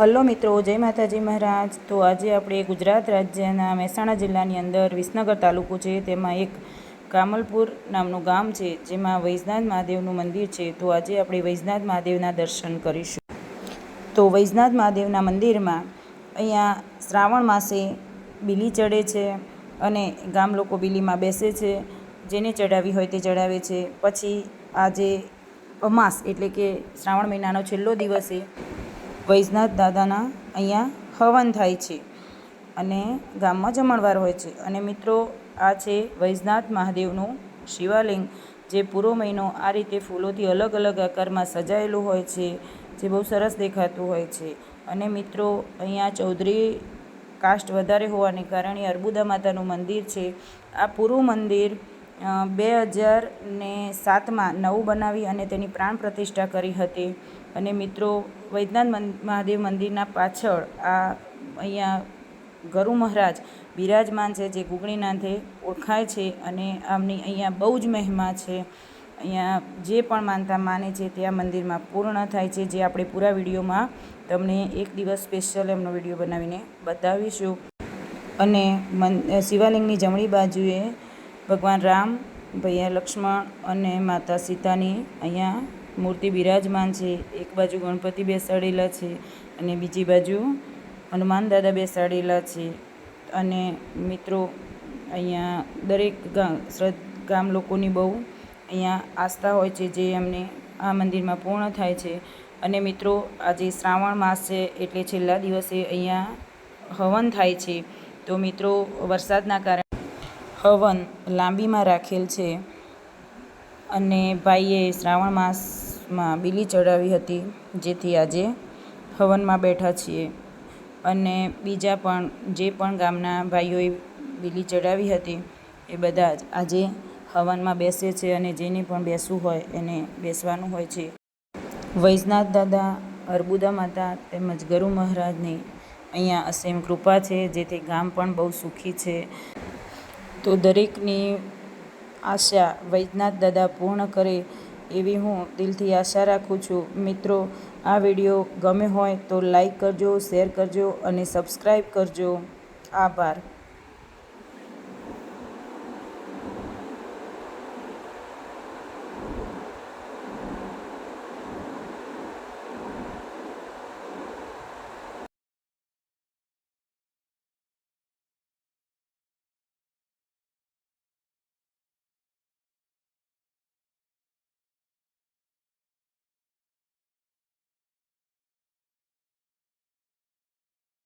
Hello મિત્રો, જય માતાજી મહારાજ. તો આજે આપણે ગુજરાત રાજ્યના મહેસાણા જિલ્લાની અંદર વિસનગર તાલુકો છે, તેમાં એક કામલપુર નામનું ગામ છે, જેમાં વૈજનાથ મહાદેવનું મંદિર છે. તો આજે આપણે વૈજનાથ મહાદેવના દર્શન કરીશું. તો વૈજનાથ મહાદેવના મંદિરમાં અહીંયા શ્રાવણ માસે બીલી ચડે છે અને ગામ લોકો બીલીમાં બેસે છે. જેને ચડાવી હોય તે ચડાવે છે. પછી આજે અમાસ એટલે કે શ્રાવણ મહિનાનો છેલ્લો દિવસે વૈજનાથ દાદાના અહીંયા હવન થાય છે અને ગામમાં જમણવાર હોય છે. અને મિત્રો, આ છે વૈજનાથ મહાદેવનું શિવાલિંગ, જે પૂરો મહિનો આ રીતે ફૂલોથી અલગ અલગ આકારમાં સજાયેલું હોય છે, જે બહુ સરસ દેખાતું હોય છે. અને મિત્રો, અહીંયા ચૌધરી કાસ્ટ વધારે હોવાને કારણે અર્બુદા માતાનું મંદિર છે. આ પૂરું મંદિર બે હજાર ને સાતમાં નવું બનાવી અને તેની પ્રાણ પ્રતિષ્ઠા કરી હતી. અને મિત્રો વૈદ્યનાથ મહાદેવ મંદિરના પાછળ આ અહીંયા ગરુ મહારાજ બિરાજમાન છે, જે ગુગળીનાથે ઓળખાય છે અને આમની અહીંયા બહુ જ મહિમા છે. અહીંયા જે પણ માનતા માને છે તે આ મંદિરમાં પૂર્ણ થાય છે, જે આપણે પૂરા વિડીયોમાં તમને એક દિવસ સ્પેશિયલ એમનો વીડિયો બનાવીને બતાવીશું. અને મન, શિવાલિંગની જમણી બાજુએ ભગવાન રામ, ભૈયા લક્ષ્મણ અને માતા સીતાની અહીંયા મૂર્તિ બિરાજમાન છે. એક બાજુ ગણપતિ બેસાડેલા છે અને બીજી બાજુ હનુમાન દાદા બેસાડેલા છે. અને મિત્રો, અહીંયા દરેક ગામ ગામ લોકોની બહુ અહીંયા આસ્થા હોય છે જે એમને આ મંદિરમાં પૂર્ણ થાય છે. અને મિત્રો, આજે શ્રાવણ માસ છે એટલે છેલ્લા દિવસે અહીંયા હવન થાય છે. તો મિત્રો, વરસાદના કારણે હવન લાંબીમાં રાખેલ છે અને ભાઈએ શ્રાવણ માસમાં બીલી ચડાવી હતી, જેથી આજે હવનમાં બેઠા છીએ. અને બીજા પણ, જે પણ ગામના ભાઈઓએ બીલી ચડાવી હતી, એ બધા જ આજે હવનમાં બેસે છે અને જેને પણ બેસવું હોય એને બેસવાનું હોય છે. વૈજનાથ દાદા, અર્બુદા માતા તેમજ ગરુ મહારાજની અહીંયા અસીમ કૃપા છે, જેથી ગામ પણ બહુ સુખી છે. તો દરેકની આશા વૈદ્યનાથ દાદા પૂર્ણ કરે એવી હું દિલથી આશા રાખું છું. મિત્રો, આ વીડિયો ગમે હોય તો લાઈક કરજો, શેર કરજો અને સબસ્ક્રાઈબ કરજો. આભાર.